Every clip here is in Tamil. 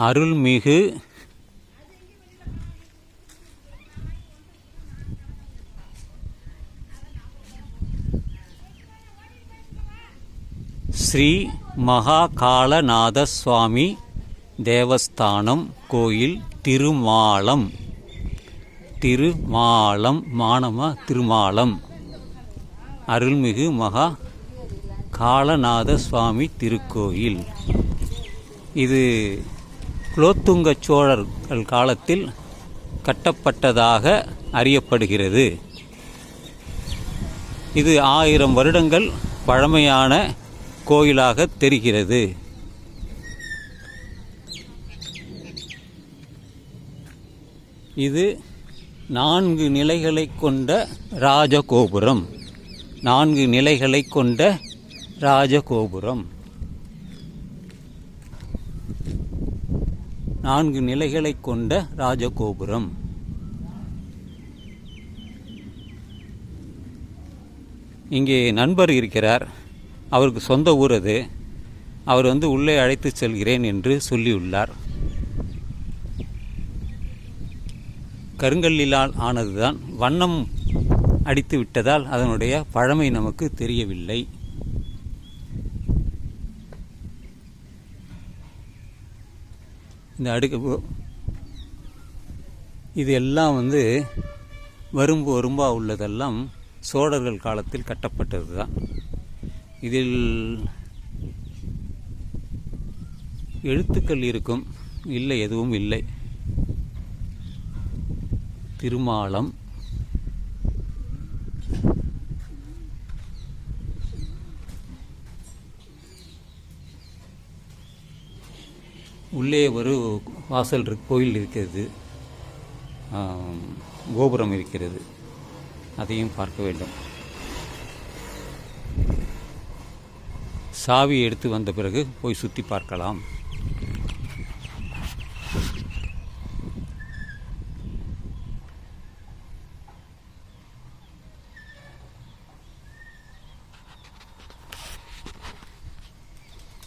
அருள்மிகு ஸ்ரீ மகாகாலநாத சுவாமி தேவஸ்தானம் கோயில் திருமாலம். திருமாலம் மானமா? திருமாலம். அருள்மிகு மகா காலநாத சுவாமி திருக்கோயில். இது குலோத்துங்க சோழர்கள் காலத்தில் கட்டப்பட்டதாக அறியப்படுகிறது. இது ஆயிரம் வருடங்கள் பழமையான கோயிலாக தெரிகிறது. இது நான்கு நிலைகளை கொண்ட ராஜகோபுரம். நான்கு நிலைகளை கொண்ட ராஜகோபுரம். நான்கு நிலைகளை கொண்ட ராஜகோபுரம். இங்கே நண்பர் இருக்கிறார். அவருக்கு சொந்த ஊர் அது. அவர் வந்து உள்ளே அழைத்து செல்கிறேன் என்று சொல்லியுள்ளார். கருங்கல்லிலால் ஆனதுதான் வண்ணம் அடித்து விட்டதால் அதனுடைய பழமை நமக்கு தெரியவில்லை. இந்த அடுக்கு இது எல்லாம் வந்து வரும்பு வரும்பா உள்ளதெல்லாம் சோழர்கள் காலத்தில் கட்டப்பட்டது தான் இதில் எழுத்துக்கள் இருக்கும். இல்லை எதுவும் இல்லை. திருமாலம் உள்ளே ஒரு வாசல் கோயில் இருக்கிறது. கோபுரம் இருக்கிறது. அதையும் பார்க்க வேண்டும். சாவி எடுத்து வந்த பிறகு போய் சுற்றி பார்க்கலாம்.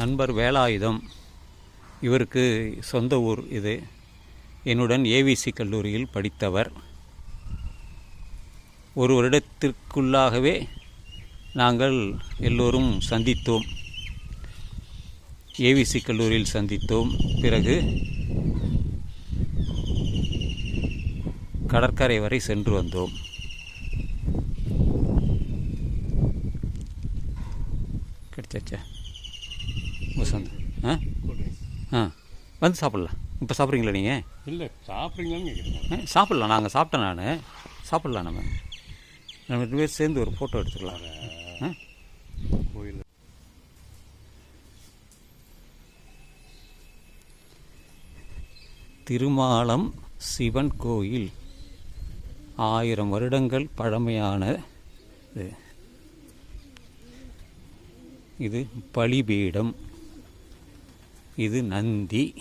நண்பர் வேலாயுதம். இவருக்கு சொந்த ஊர் இது. என்னுடன் ஏவிசி கல்லூரியில் படித்தவர். ஒரு வருடத்திற்குள்ளாகவே நாங்கள் எல்லோரும் சந்தித்தோம். ஏவிசி கல்லூரியில் சந்தித்தோம். பிறகு கடற்கரை வரை சென்று வந்தோம். கிடைச்சாச்சா? வசந்த் ஆ? ஆ. வந்து சாப்பிட்லாம். இப்போ சாப்பிட்றீங்களா நீங்கள் இல்லை சாப்பிட்றீங்களான்னு கேட்குறேன் ஆ, சாப்பிட்லாம். நாங்கள் சாப்பிட்டேன் நான். சாப்பிட்லாம் நம்ம. நம்ம ரெண்டு பேர் சேர்ந்து ஒரு ஃபோட்டோ எடுத்துக்கலாம். கோயில் திருமாலம் சிவன் கோயில். ஆயிரம் வருடங்கள் பழமையான இது. இது பலிபீடம். இது நந்தி.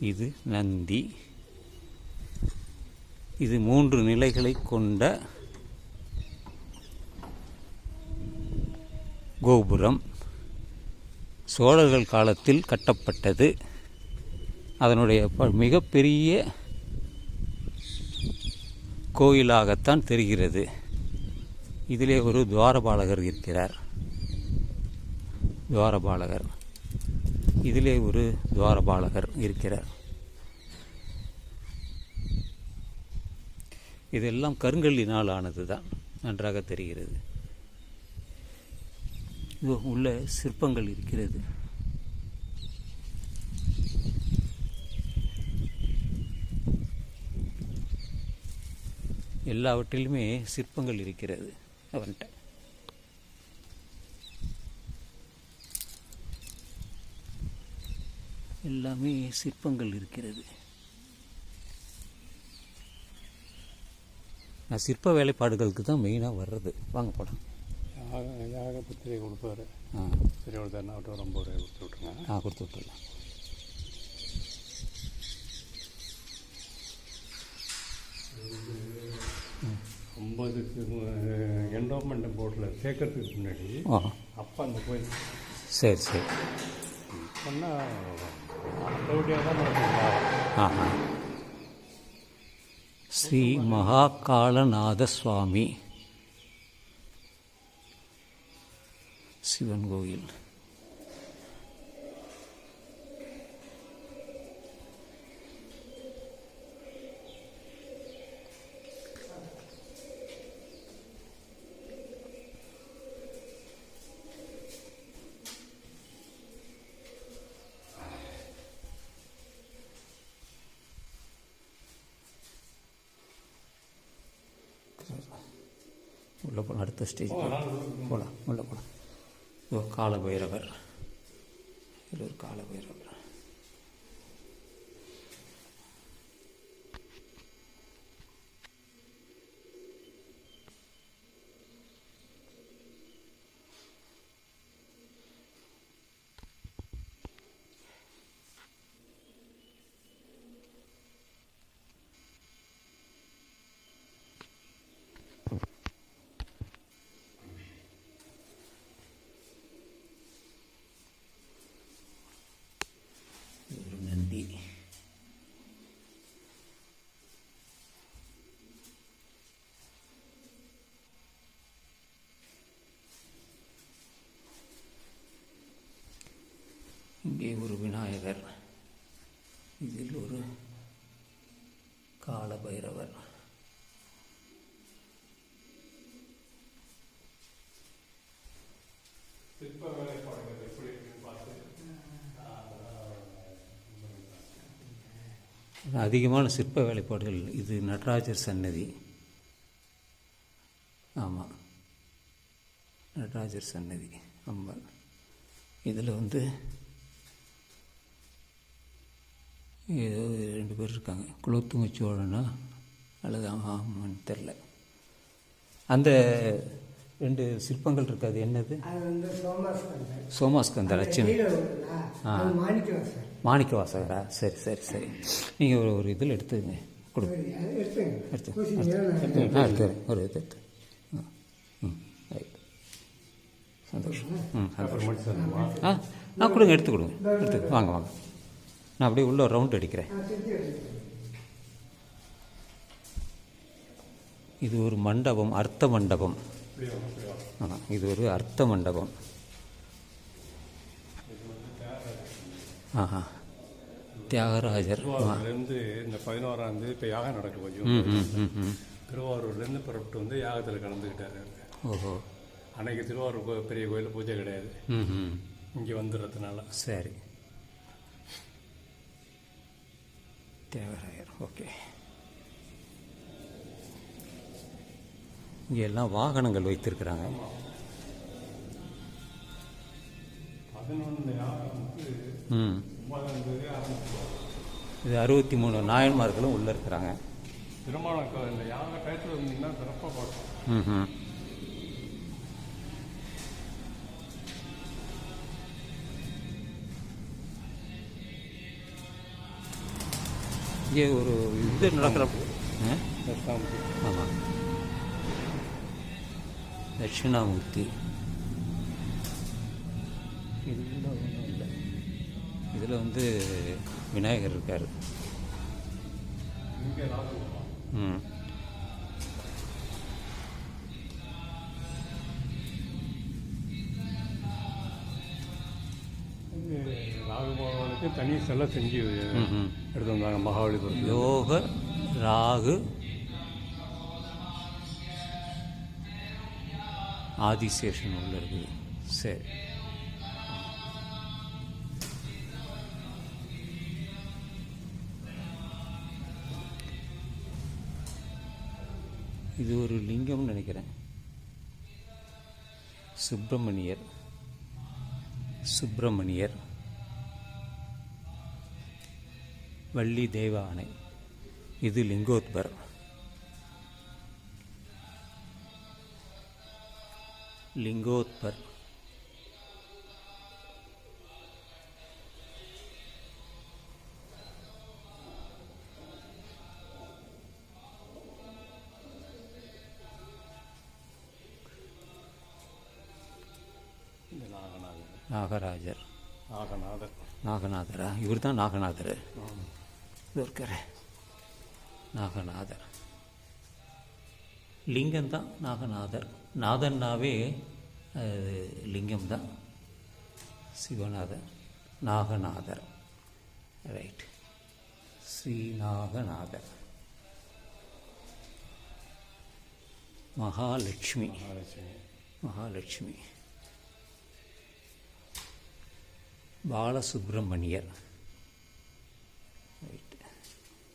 இது நந்தி. இது மூன்று நிலைகளை கொண்ட கோபுரம். சோழர்கள் காலத்தில் கட்டப்பட்டது. அதனுடைய ப- மிகப்பெரிய கோயிலாகத்தான் தெரிகிறது. இதிலே ஒரு துவாரபாலகர் இருக்கிறார். துவாரபாலகர். இதிலே ஒரு துவாரபாலகர் இருக்கிறார். இதெல்லாம் கருங்கல்லினால் ஆனது தான் நன்றாக தெரிகிறது. இதோ உள்ள சிற்பங்கள் இருக்கிறது. எல்லாவற்றிலுமே சிற்பங்கள் இருக்கிறது அவன்கிட்ட. எல்லாமே சிற்பங்கள் இருக்கிறது. நான் சிற்ப வேலைப்பாடுகளுக்கு தான் மெயினாக வர்றது. வாங்க போலாம். யாக யாக புத்திரை கொடுப்பாரு. ஆ. சரி கொடுத்தாருன்னா அவர்கிட்ட ரூபாய் கொடுத்து விட்ருங்க ஆ கொடுத்து விட்டுடலாம். ஐம்பதுக்கு என்டோமெண்ட் போர்டில் சேர்க்கறதுக்கு முன்னாடி அப்போ அந்த கோயில் சரி சரி. சொன்னால் மற்றபடியாக தான் நடக்குங்களா ஆஹா ஸ்ரீ மகாகாலநாத சுவாமி சிவன் கோயில் அடுத்த ஸ்டேஜ் போகலாம் உள்ள போகலாம் இதோ கால பைரவர் இது ஒரு கால பைரவர் இது ஒரு நந்தி இங்கே ஒரு விநாயகர் இதில் ஒரு கால பைரவர் அதிகமான சிற்ப வேலைப்பாடுகள். இது நடராஜர் சன்னதி. ஆமாம் நடராஜர் சன்னதி. அம்பாள் இதில் வந்து ஏதோ ரெண்டு பேர் இருக்காங்க. குலோத்துங்க சோழனா அல்லது ஆமான்னு தெரில. அந்த ரெண்டு சிற்பங்கள் இருக்கு. அது என்னது? சோமாஸ்கந்தர். சோமாஸ்கந்த லட்சுமி மாணிக்கவாசர். மாணிக்க வாசகரா சரி சரி சரி. நீங்கள் ஒரு ஒரு இதில் எடுத்துங்க. கொடுங்க. எடுத்து. எடுத்து. ஆ ஒரு இது எடுத்து. ம், ம். ரைட். சந்தோஷம். ம் சந்தோஷம். ஆ ஆ கொடுங்க எடுத்து கொடுங்க. எடுத்து. வாங்க வாங்க. நான் அப்படியே உள்ள ரவுண்ட் அடிக்கிறேன். இது ஒரு மண்டபம் அர்த்த மண்டபம். ஆ இது ஒரு அர்த்த மண்டபம். ஆஹா தியாகராஜர். திருவாரூர்லேருந்து இந்த பதினோராம் தேதி இப்போ யாகம் நடக்க கொஞ்சம் ம் ம் ம் ம். திருவாரூர்லேருந்து புறப்பட்டு வந்து யாகத்தில் கலந்துக்கிட்டாரு ஓஹோ. அன்னைக்கு திருவாரூர் பெரிய கோயில் பூஜை கிடையாது. ம் ம். இங்கே வந்துடுறதுனால. சரி. தியாகராயர் ஓகே இங்கே எல்லாம் வாகனங்கள் வைத்திருக்கிறாங்க. ம். இது அறுபத்தி மூணு நாயன்மார்களும் உள்ளே இருக்கிறாங்க. திருமணம் பார்க்கலாம் ம் ம் இங்கே ஒரு இது நடக்கிற ஆ? தட்சிணாமூர்த்தி ஆமாம் தட்சிணாமூர்த்தி. இதில் வந்து விநாயகர் இருக்கார். ம். ராகுபவனுக்கு தனி சிலை செஞ்சு. எடுத்து வந்தாங்க மகாபலிபுரத்தில் யோக ராகு ஆதிசேஷன் உள்ள இருக்குது. சரி. இது ஒரு லிங்கம்னு நினைக்கிறேன். சுப்பிரமணியர் சுப்பிரமணியர் வள்ளி தெய்வ ஆணை இது லிங்கோத்பர். லிங்கோத்பர். நாகராஜர். நாகநாதர். நாகநாதரா? இவர் தான் நாகநாதர் இது இருக்காரு நாகநாதர். லிங்கம் தான் நாகநாதர். நாதன்னாவே அது லிங்கம் தான் சிவநாதர். நாகநாதர். ரைட் ஸ்ரீநாகநாதர். மகாலட்சுமி. மகாலட்சுமி. மகாலட்சுமி. பாலசுப்ரமணியர் ரைட்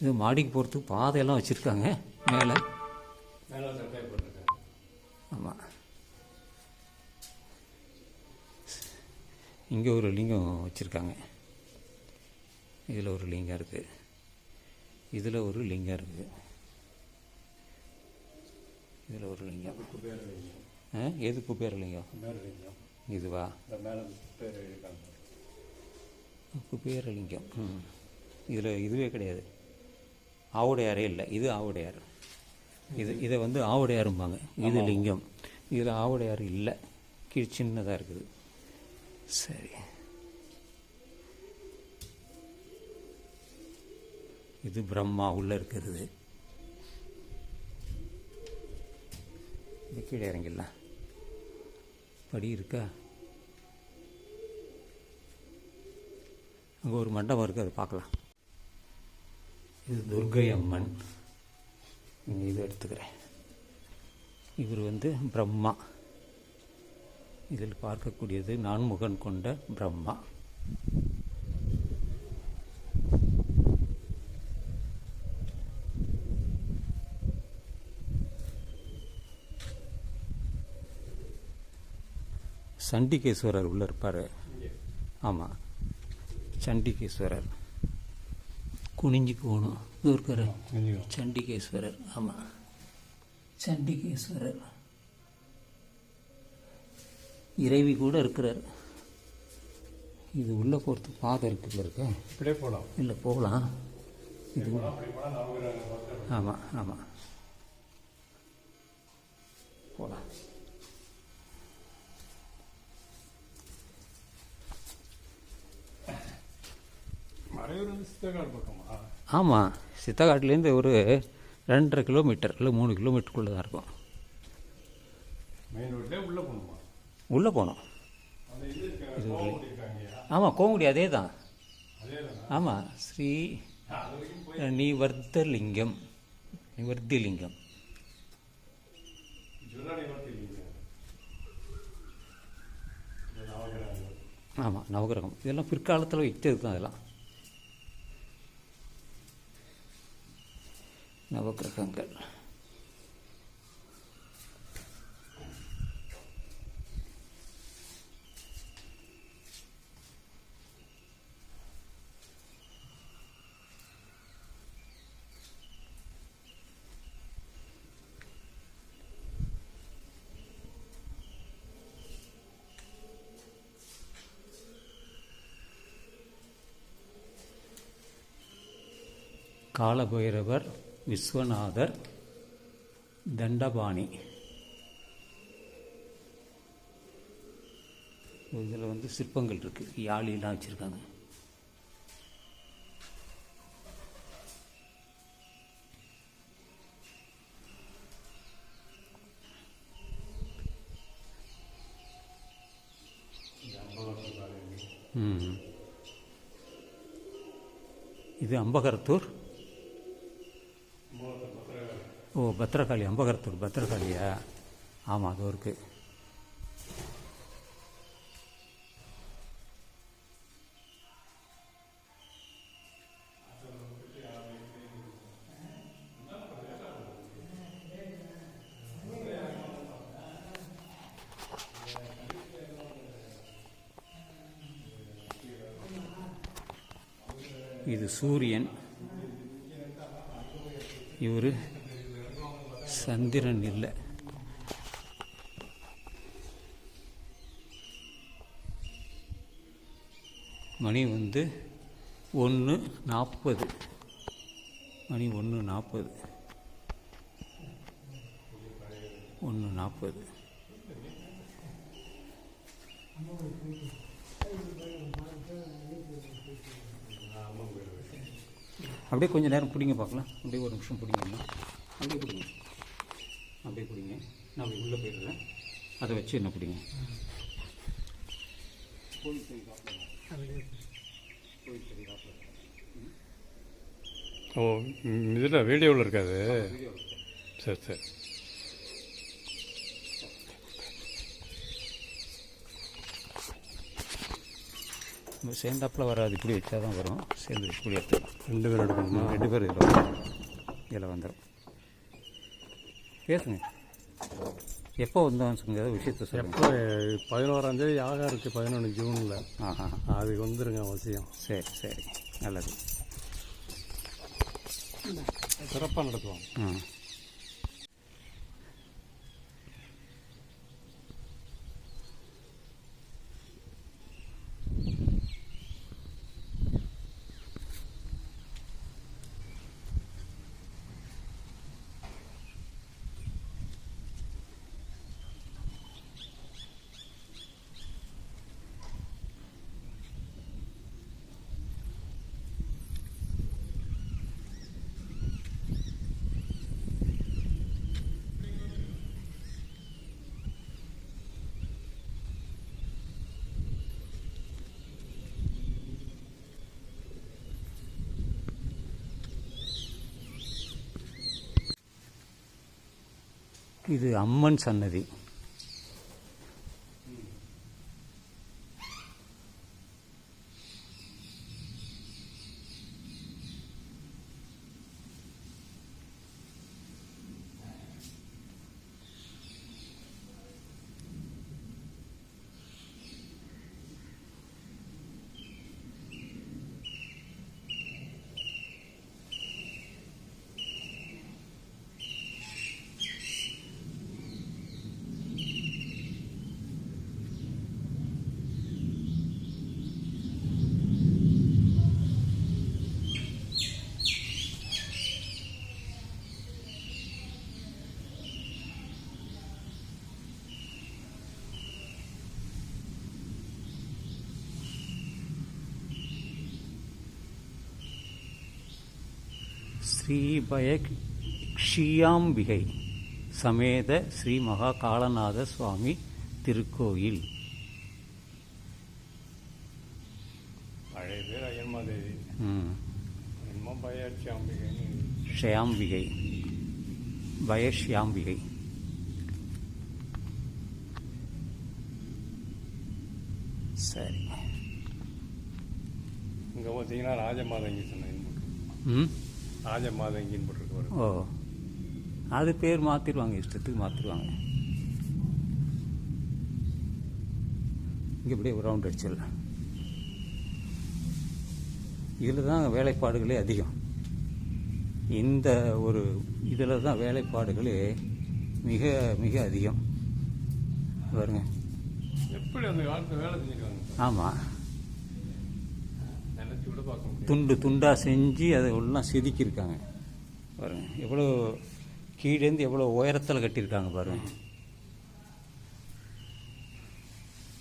இது மாடிக்கு போகிறதுக்கு பாதையெல்லாம் வச்சுருக்காங்க. மேலே. ஆமாம் இங்கே ஒரு லிங்கம் வச்சுருக்காங்க. இதில் ஒரு லிங்கம் இருக்குது இதில் ஒரு லிங்கம் இருக்குது இதில் ஒரு லிங்கம். ஆ? எது குபேரலிங்கம் இதுவா? இந்த குபேரலிங்கம் ம். இதில் இதுவே கிடையாது. ஆவுடையாரே இல்லை இது ஆவுடையார். இது இதை வந்து ஆவுடையாரும்பாங்க. இது லிங்கம். இதில் ஆவுடையார் இல்லை. கீழ் சின்னதாக இருக்குது. சரி. இது பிரம்மா உள்ளே இருக்கிறது. இது கீழே இறங்கிடலாம். படி இருக்கா? அங்கே ஒரு மண்டபம் இருக்குது அதை பார்க்கலாம். இது துர்கை அம்மன் இது எடுத்துக்கிறேன். இவர் வந்து பிரம்மா. இதில் பார்க்கக்கூடியது நான்முகன் கொண்ட பிரம்மா. சண்டிகேஸ்வரர் உள்ள இருப்பார். ஆமாம் சண்டிகேஸ்வரர். குனிஞ்சு போகணும் இது சண்டிகேஸ்வரர். ஆமாம் சண்டிகேஸ்வரர். இறைவி கூட இருக்கிறார். இது உள்ளே போகிறதுக்கு பாதை இருக்குல்ல இருக்க இப்படியே போகலாம். இல்லை போகலாம். இது ஆமாம் ஆமாம் போகலாம் ஆமாம் சித்தகாட்டிலேருந்து ஒரு ரெண்டரை கிலோமீட்டர் இல்லை மூணு கிலோமீட்டருக்குள்ளே தான் இருக்கும் உள்ளே போகணுமா? இது ஆமாம் கோங்குடி அதே தான் ஆமாம் ஸ்ரீ நிவர்த்தலிங்கம். நிவர்த்திலிங்கம். ஆமாம் நவகிரகம். இதெல்லாம் பிற்காலத்தில் வைத்தது தான் அதெல்லாம். நவகிரகங்கள் காலபைரவர் விஸ்வநாதர் தண்டபாணி. இதில் வந்து சிற்பங்கள் இருக்குது யாழிலாம் வச்சுருக்காங்க. இது அம்பகரத்தூர். ஓ பத்திரகாளி அம்பகரத்தூர் பத்திரகாளியா? ஆமாம் அதுவும் இருக்குது இது சூரியன். இவர் சந்திரன் இல்லை. மணி வந்து ஒன்று நாற்பது மணி ஒன்று நாற்பது ஒன்று நாற்பது அப்படியே கொஞ்சம் நேரம் பிடிங்க பார்க்கலாம். அப்படியே ஒரு நிமிஷம் பிடிங்கண்ணா அப்படியே பிடிங்க. அப்படியே பிடிங்க நான் அப்படி உள்ளே போயிடுறேன். அதை வச்சு என்ன பிடிங்க ஓ இதில் வீடியோவில் இருக்காது. சரி சரி. சேர்ந்தாப்பில் வராது இப்படி வச்சா தான் வரும். சேர்ந்து இப்படி எடுத்துக்கலாம். ரெண்டு பேர் எடுக்கணுமா? ரெண்டு பேர் இதில் வந்துடும் இதில் வந்துடும் பேசுங்க எப்போ வந்தோம்னு சொல்லுங்க விஷயத்த சொல்லுங்க. எப்போ? பதினோராந்தேதி ஆகா இருக்குது பதினொன்று ஜூனில். ஆஹா. அதுக்கு வந்துருங்க அவசியம். சரி சரி. நல்லது. சிறப்பாக நடத்துவோம் ம். இது அம்மன் சன்னதி. ஸ்ரீபய க்ஷியாம்பிகை சமேத ஸ்ரீ மகா காலநாத சுவாமி திருக்கோயில் பழைய பேர் அம்பிகைன்னு ஷயாம்பிகை பயஷ்யாம்பிகை சரி. இங்கே பார்த்தீங்கன்னா ராஜமாதங்கி சொன்னேன் ம்? ராஜமாதங்கின்னு போட்டிருக்கு. ஓ. அது பேர் மாற்றிடுவாங்க இஷ்டத்துக்கு மாற்றிடுவாங்க இங்கே இப்படியே ரவுண்ட் அடிச்சிடலாம் இதில் தான் வேலைப்பாடுகளே அதிகம். இந்த ஒரு இதில் தான் வேலைப்பாடுகளே மிக மிக அதிகம். பாருங்க. எப்படி அந்த காலத்தில் வேலை செஞ்சுருக்காங்க? ஆமாம் நினைச்சு கூட பார்க்க முடியும் துண்டு துண்டாக செஞ்சு அதை எல்லாம் செதுக்கியிருக்காங்க. பாருங்க எவ்வளோ கீழேருந்து எவ்வளோ உயரத்தில் கட்டியிருக்காங்க பாருங்க.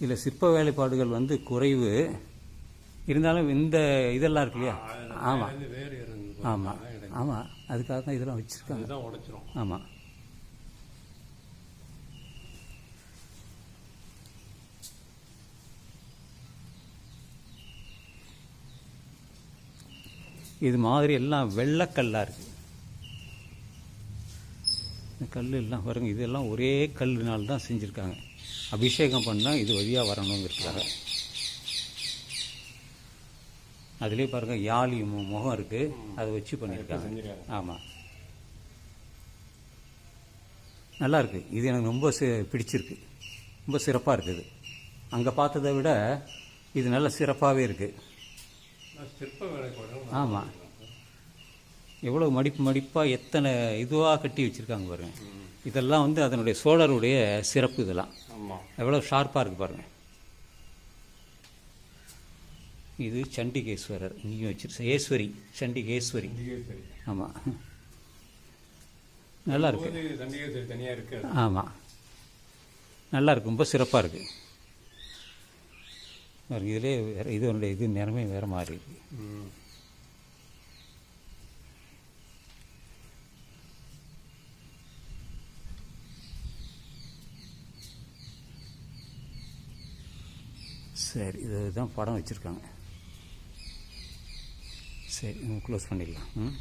இதில் சிற்ப வேலைப்பாடுகள் வந்து குறைவு. இருந்தாலும் இந்த இதெல்லாம் இருக்கு இல்லையா? ஆமாம் ஆமாம் ஆமாம் அதுக்காக தான் இதெல்லாம் வச்சுருக்காங்க. ஆமாம் இது மாதிரி எல்லாம் வெள்ளைக்கல்லாக இருக்குது இந்த கல் எல்லாம் பாருங்க இதெல்லாம் ஒரே கல்லுனால தான் செஞ்சுருக்காங்க. அபிஷேகம் பண்ணால் இது வழியாக வரணுங்கிறதுக்காக அதுலேயே பாருங்க யாழி முகம் இருக்குது அதை வச்சு பண்ணியிருக்காங்க. ஆமாம் நல்லா இருக்கு. இது எனக்கு ரொம்ப சி- பிடிச்சிருக்கு. ரொம்ப சிறப்பாக இருக்குது. அங்கே பார்த்ததை விட இது நல்ல சிறப்பாகவே இருக்குது ஆமாம் எவ்வளோ மடிப்பு மடிப்பாக எத்தனை இதுவாக கட்டி வச்சுருக்காங்க பாருங்க. இதெல்லாம் வந்து அதனுடைய சோழருடைய சிறப்பு இதெல்லாம். எவ்வளோ ஷார்ப்பாக இருக்குது பாருங்க. இது சண்டிகேஸ்வரர். இங்கேயும் வச்சிருக்க ஈஸ்வரி சண்டிகேஸ்வரி. ஆமாம் நல்லா இருக்கு. இருக்காது ஆமாம் நல்லா இருக்கு. ரொம்ப சிறப்பாக இருக்கு. பாருங்க இதிலே வேறு இது என்னுடைய இது நிலைமை வேறு மாறிடுது சரி இதுதான் படம் வச்சுருக்காங்க. சரி க்ளோஸ் பண்ணிடலாம். ம்.